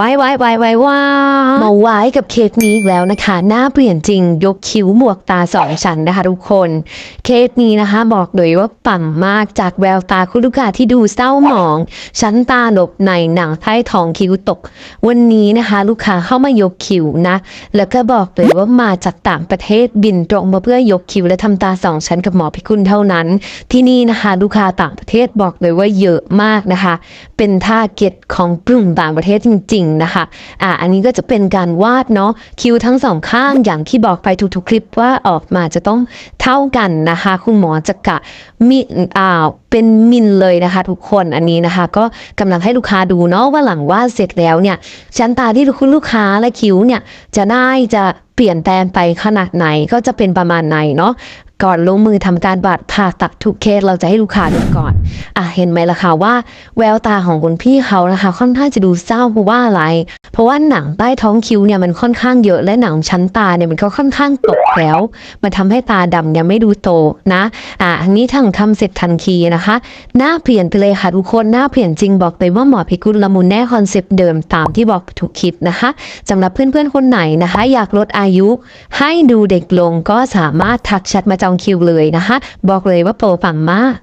ไว้ไว้ไว้ไว้ว้ามาไว้กับเคสนี้อีกแล้วนะคะ หน้าเปลี่ยนจริง ยกคิ้วหมวกตาสองชั้นนะคะทุกคน เคสนี้นะคะ บอกเลยว่าปั่มมากจากแววตาคุณลูกค้าที่ดูเศร้าหมอง ชั้นตาหลบในหนังใต้ทองคิ้วตก วันนี้นะคะ ลูกค้าเข้ามายกคิ้วนะ แล้วก็บอกเลยว่ามาจากต่างประเทศบินตรงมาเพื่อยกคิ้วและทำตาสองชั้นกับหมอพิกุลเท่านั้น ที่นี่นะคะ ลูกค้าต่างประเทศบอกเลยว่าเยอะมากนะคะ เป็นท่าเก็ตของกลุ่มต่างประเทศจริงนะคะอ่าอันนี้ก็จะเป็นการวาดเนาะคิ้วทั้งสองข้างอย่างที่บอกไปทุกๆคลิปว่าออกมาจะต้องเท่ากันนะคะ คุณหมอจะกะมิอ่าเป็นมิลเลยนะคะทุกคนอันนี้นะคะ ก็กำลังให้ลูกค้าดูเนาะว่าหลังวาดเสร็จแล้วเนี่ยชั้นตาที่คุณลูกค้าและคิ้วเนี่ยจะได้จะเปลี่ยนแปลงไปขนาดไหนก็จะเป็นประมาณไหนเนาะ ก่อนลงมือทำการบาดผ่าตัดทุกเคสเราจะให้ลูกค้าดูก่อน อะเห็นไหมล่ะคะว่า แววตาของคุณพี่เขานะคะ ค่อนข้างจะดูเศร้าเพราะว่าอะไร เพราะว่าหนังใต้ท้องคิ้วเนี่ยมันค่อนข้างเยอะและหนังชั้นตาเนี่ยมันก็ค่อนข้างตกแล้วมันทำให้ตาดำเนี่ยไม่ดูโตนะ อะอันนี้ทั้งทำเสร็จทันทีนะคะ หน้าเปลี่ยนไปเลยค่ะทุกคนหน้าเปลี่ยนจริงบอกเลยว่าหมอพิกุลละมุนแน่คอนเซปต์เดิมตามที่บอกถูกคิดนะคะสำหรับเพื่อนๆคนไหนนะคะ อยากลดอายุ ให้ดูเด็กลงก็สามารถทักแชทมาจองคิวเลยนะคะ บอกเลยว่าโปรปังมาก